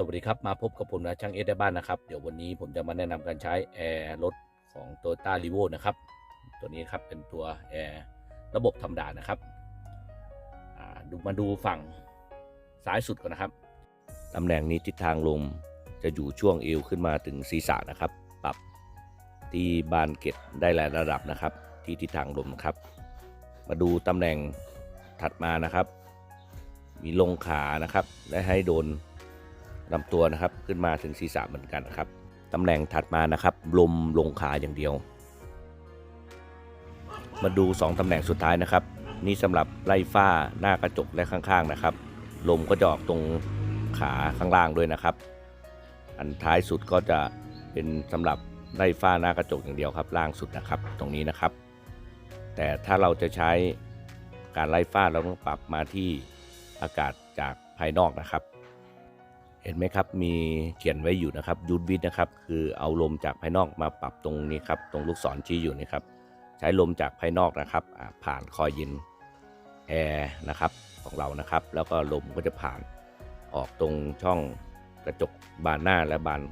สวัสดีครับ มาพบกับผมนะช่างเอสได้บ้านนะครับ เดี๋ยววันนี้ผมจะมาแนะนำการใช้แอร์รถของ t o y ต้ารีโวนะครับ ตัวนี้ครับเป็นตัวแอร์ระบบธรรมดานะครับดูมาดูฝั่งซ้ายสุดก่อนนะครับตำแหน่งนี้ทิศทางลมจะอยู่ช่วงเอวขึ้นมาถึงศีรษะนะครับ ปรับที่บานเกล็ดได้หลายระดับนะครับ ที่ทิศทางลมครับ มาดูตำแหน่งถัดมานะครับ มีลงขานะครับและให้โดน ลำตัวนะครับขึ้นมาถึงศีรษะเหมือนกันนะครับตำแหน่งถัดมานะครับลมลงขาอย่างเดียว มาดู 2ตำแหน่งสุดท้ายนะครับ นี่สำหรับไล่ฝ้าหน้ากระจกและข้างๆนะครับ ลมก็จะออกตรงขาข้างล่างด้วยนะครับ อันท้ายสุดก็จะเป็นสำหรับไล่ฝ้าหน้ากระจกอย่างเดียวครับล่างสุดนะครับ ตรงนี้นะครับ แต่ถ้าเราจะใช้การไล่ฝ้าเราต้องปรับมาที่อากาศจากภายนอกนะครับ เห็นไหมครับมีเขียนไว้อยู่นะครับยูดวิดนะครับคือเอาลมจากภายนอกมาปรับตรงนี้ครับตรงลูกศรชี้อยู่นี่ครับใช้ลมจากภายนอกนะครับผ่านคอยเย็นแอร์นะครับของเรานะครับ แล้วก็ลมก็จะผ่านออกตรงช่องกระจกบานหน้าและบาน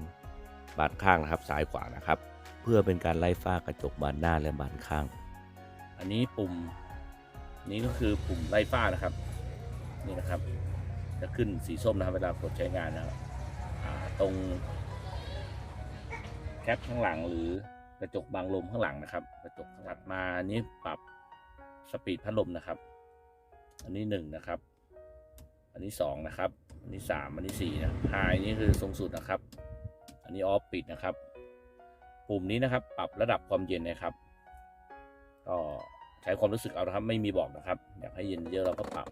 บานข้างนะครับซ้ายขวานะครับ เพื่อเป็นการไล่ฝ้ากระจกบานหน้าและบานข้าง อันนี้ปุ่มนี้ก็คือปุ่มไล่ฝ้านะครับนี่นะครับ จะขึ้นสีส้มนะครับเวลากดใช้งานนะครับตรงแคปข้างหลังหรือกระจกบังลมข้างหลังนะครับ กระจกถัดมานี้ปรับสปีดพัดลมนะครับ อันนี้หนึ่งนะครับ อันนี้สองนะครับ อันนี้สามอันนี้สี่นะไฮนี่คือสูงสุดนะครับ อันนี้ออฟปิดนะครับ ปุ่มนี้นะครับ ปรับระดับความเย็นนะครับ ก็ใช้ความรู้สึกเอานะครับ ไม่มีบอกนะครับ อยากให้เย็นเยอะเราก็ปรับ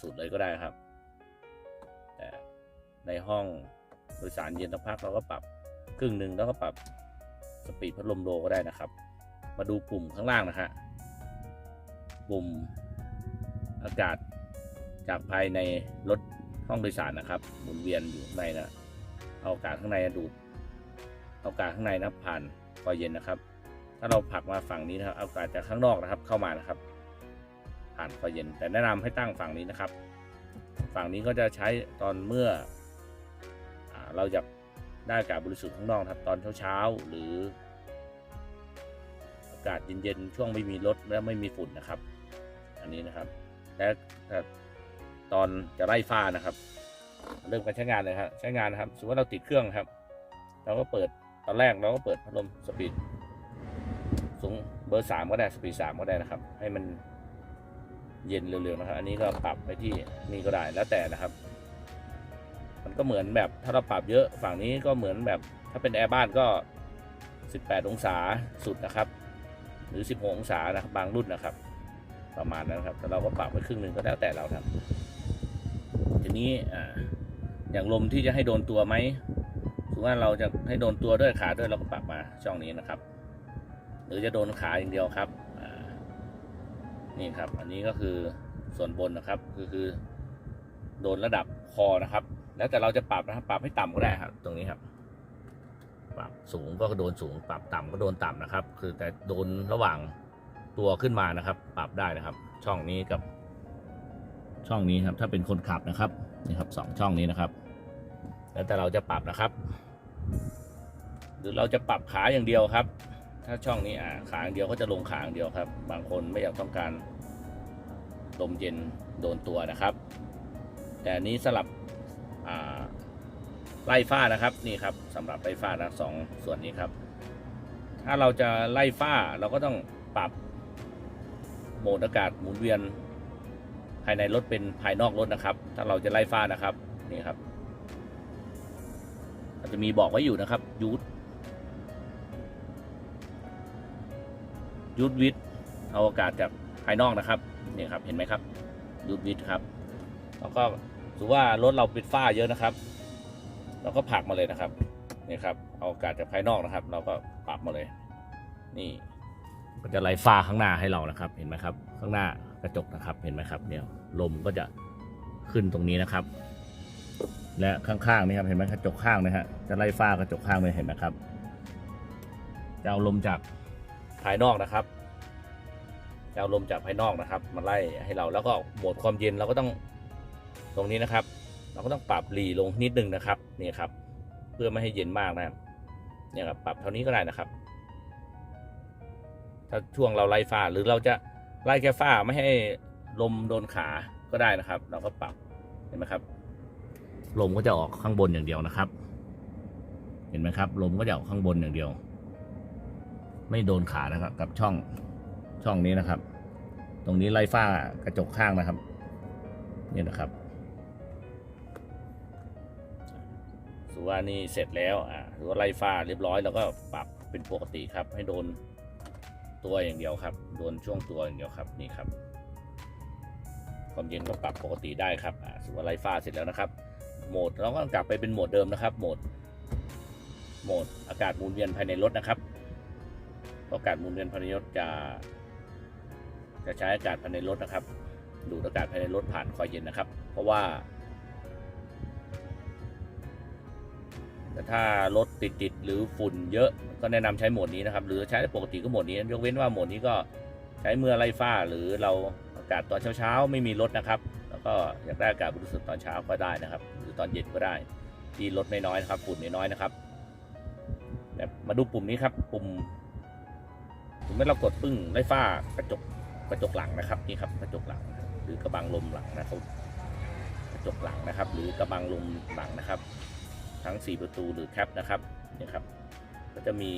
สุดเลยก็ได้ครับ ในห้องโดยสารเย็นสักพักเราก็ปรับครึ่งหนึ่งแล้วก็ปรับสปีดพัดลมโลก็ได้นะครับ มาดูปุ่มข้างล่างนะฮะปุ่มอากาศจากภายในรถห้องโดยสารนะครับ หมุนเวียนอยู่ในนะเอาอากาศข้างในดูดเอาอากาศข้างในนะผ่านคอยเย็นนะครับ ถ้าเราผลักมาฝั่งนี้นะครับเอาอากาศจากข้างนอกนะครับ เข้ามานะครับ ผ่านคอยเย็น แต่แนะนำให้ตั้งฝั่งนี้นะครับ ฝั่งนี้ก็จะใช้ตอนเมื่อ เราอยากได้อากาศบริสุทธิ์ข้างนอกครับตอนเช้าๆหรือ อากาศเย็นๆช่วงไม่มีรถและไม่มีฝุ่นนะครับ อันนี้นะครับ และตอนจะไล่ฟ้านะครับ เริ่มการใช้งานเลยครับใช้งานนะครับสมมติว่าเราติดเครื่องครับ เราก็เปิดตอนแรกเราก็เปิดพัดลมสปีดสูงเบอร์สามก็ได้สปีดสามก็ได้นะครับ ให้มันเย็นเร็วๆนะครับ อันนี้ก็ปรับไปที่นี่ก็ได้แล้วแต่นะครับ ก็เหมือนแบบถ้าเราปรับเยอะฝั่งนี้ก็เหมือนแบบถ้าเป็นแอร์บ้านก็ 18 องศาสุดนะครับ หรือ 16 องศานะครับบางรุ่นนะครับ ประมาณนั้นครับแต่เราก็ปรับไปครึ่งหนึ่งก็แล้วแต่เราครับ ทีนี้อ่าอย่างลมที่จะให้โดนตัวไหมสมมติว่าเราจะให้โดนตัวด้วยขาด้วยเราก็ปรับมาช่องนี้นะครับ หรือจะโดนขาอย่างเดียวครับนี่ครับ อันนี้ก็คือส่วนบนนะครับ คือคือ โดนระดับคอนะครับ แล้วแต่เราจะปรับนะครับ ปรับให้ต่ำก็ได้ครับ ตรงนี้ครับ ปรับสูงก็โดนสูง ปรับต่ำก็โดนต่ำนะครับ คือแต่โดนระหว่างตัวขึ้นมานะครับ ปรับได้นะครับ ช่องนี้กับ ช่องนี้ครับ ถ้าเป็นคนขับนะครับนี่ครับสองช่องนี้นะครับ แล้วแต่เราจะปรับนะครับ หรือเราจะปรับขาอย่างเดียวครับ ถ้าช่องนี้อ่าขาอย่างเดียวก็จะลงขาอย่างเดียวครับ บางคนไม่อยากต้องการลมเย็นโดนตัวนะครับ แต่อันนี้สลับ ไล่ฝ้านะครับนี่ครับสำหรับไล่ฝ้านะสองส่วนนี้ครับ ถ้าเราจะไล่ฝ้าเราก็ต้องปรับโหมดอากาศหมุนเวียน ภายในรถเป็นภายนอกรถนะครับ ถ้าเราจะไล่ฝ้านะครับนี่ครับมันจะมีบอกไว้อยู่นะครับยูทยูดวิทเอาอากาศจากภายนอกนะครับนี่ครับเห็นไหมครับยูดวิทครับแล้วก็ ถือว่ารถเราปิดฝ้าเยอะนะครับ เราก็ผักมาเลยนะครับนี่ครับเอาอากาศจากภายนอกนะครับ เราก็ปรับมาเลย นี่ก็จะไล่ฝ้าข้างหน้าให้เรานะครับ เห็นไหมครับ ข้างหน้ากระจกนะครับ เห็นไหมครับ เนี่ยลมก็จะขึ้นตรงนี้นะครับ และข้างๆนี่ครับเห็นไหมกระจกข้างนะฮะจะไล่ฝ้ากระจกข้างเลยเห็นไหมครับจะเอาลมจากภายนอกนะครับจะเอาลมจากภายนอกนะครับมาไล่ให้เราแล้วก็โหมดความเย็นเราก็ต้อง ตรงนี้นะครับ เราก็ต้องปรับหลีลงนิดนึงนะครับนี่ครับ เพื่อไม่ให้เย็นมากนะครับเนี่ยครับปรับเท่านี้ก็ได้นะครับ ถ้าช่วงเราไล่ฝ้าหรือเราจะไล่แค่ฝ้าไม่ให้ลมโดนขาก็ได้นะครับ เราก็ปรับเห็นไหมครับ ลมก็จะออกข้างบนอย่างเดียวนะครับ เห็นไหมครับ ลมก็จะออกข้างบนอย่างเดียว ไม่โดนขานะครับ กับช่องช่องนี้นะครับ ตรงนี้ไล่ฝ้ากระจกข้างนะครับ นี่นะครับ ถือว่านี่เสร็จแล้วอ่าถือว่าไล่ฝ้าเรียบร้อยแล้วก็ปรับเป็นปกติครับ ให้โดนตัวอย่างเดียวครับ โดนช่วงตัวอย่างเดียวครับนี่ครับความเย็นก็ปรับปกติได้ครับอ่าถือว่าไล่ฝ้าเสร็จแล้วนะครับ โหมดเราก็กลับไปเป็นโหมดเดิมนะครับ โหมด โหมดอากาศหมุนเวียนภายในรถนะครับอากาศหมุนเวียนภายในรถจะจะใช้อากาศภายในรถนะครับ ดูดอากาศภายในรถผ่านคอยเย็นนะครับ เพราะว่า แต่ถ้ารถติดติดหรือฝุ่นเยอะก็แนะนำใช้โหมดนี้นะครับ หรือใช้ปกติก็โหมดนี้ยกเว้นว่าโหมดนี้ก็ใช้เมื่อไล่ฝ้าหรือเราอากาศตอนเช้าๆ ไม่มีรถนะครับ แล้วก็อยากได้อากาศบริสุทธิ์ตอนเช้าก็ได้นะครับ หรือตอนเย็นก็ได้ ที่ลดน้อยๆนะครับ ฝุ่นน้อยๆนะครับแบบมาดูปุ่มนี้ครับ ปุ่มถึงแม้เรากดปึ้งไล่ฝ้ากระจกกระจกหลังนะครับนี่ครับกระจกหลัง หรือกระบังลมหลังนะครับกระจกหลังนะครับ หรือกระบังลมหลังนะครับ ทั้ง 4 ประตูหรือแคปนะครับเนี่ยครับ ก็จะมี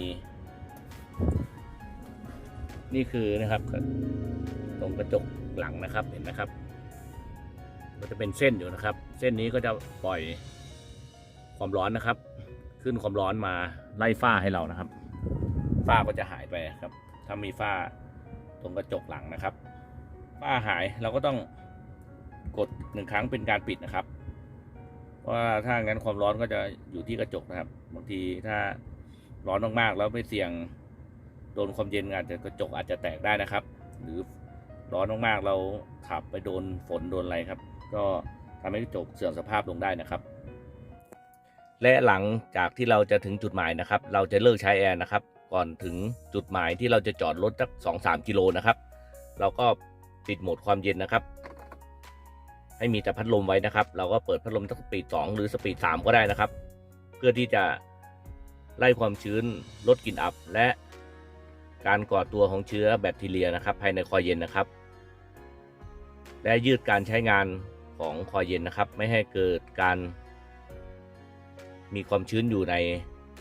นี่คือนะครับ ตรงกระจกหลังนะครับเห็นไหมครับ ก็จะเป็นเส้นอยู่นะครับ เส้นนี้ก็จะปล่อยความร้อนนะครับ ขึ้นความร้อนมาไล่ฝ้าให้เรานะครับ ฝ้าก็จะหายไปครับ ถ้ามีฝ้าตรงกระจกหลังนะครับฝ้าหายเราก็ต้องกดหนึ่งครั้งเป็นการปิดนะครับ ว่าถ้างั้นความร้อนก็จะอยู่ที่กระจกนะครับบางทีถ้าร้อนมากๆแล้วไม่เสี่ยงโดนความเย็นอาจจะกระจกอาจจะแตกได้นะครับ หรือร้อนมากๆเราขับไปโดนฝนโดนอะไรครับ ก็ทำให้กระจกเสื่อมสภาพลงได้นะครับ และหลังจากที่เราจะถึงจุดหมายนะครับ เราจะเลิกใช้แอร์นะครับ ก่อนถึงจุดหมายที่เราจะจอดรถสักสองสามกิโลนะครับ เราก็ปิดโหมดความเย็นนะครับ ให้มีแต่พัดลมไว้นะครับ เราก็เปิดพัดลมสักสปีดสองหรือสปีดสามก็ได้นะครับ เพื่อที่จะไล่ความชื้นลดกลิ่นอับ และการก่อตัวของเชื้อแบคทีเรียนะครับ ภายในคอยเย็นนะครับ และยืดการใช้งานของคอยเย็นนะครับ ไม่ให้เกิดการ มีความชื้นอยู่ใน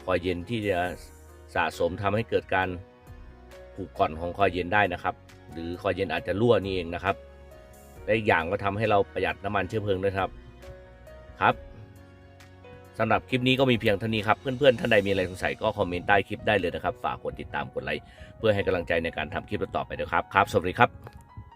คอยเย็นที่จะสะสมทำให้เกิดการผูกก่อนของคอยเย็นได้นะครับ หรือคอยเย็นอาจจะรั่วนี่เองนะครับ และอีกอย่างก็ทำให้เราประหยัดน้ำมันเชื้อเพลิงด้วยครับครับสำหรับคลิปนี้ก็มีเพียงเท่านี้ครับ เพื่อนๆ ท่านใดมีอะไรสงสัยก็คอมเมนต์ใต้คลิปได้เลยนะครับ ฝากกดติดตามกดไลค์เพื่อให้กำลังใจในการทำคลิปต่อไปด้วยครับ ครับ สวัสดีครับ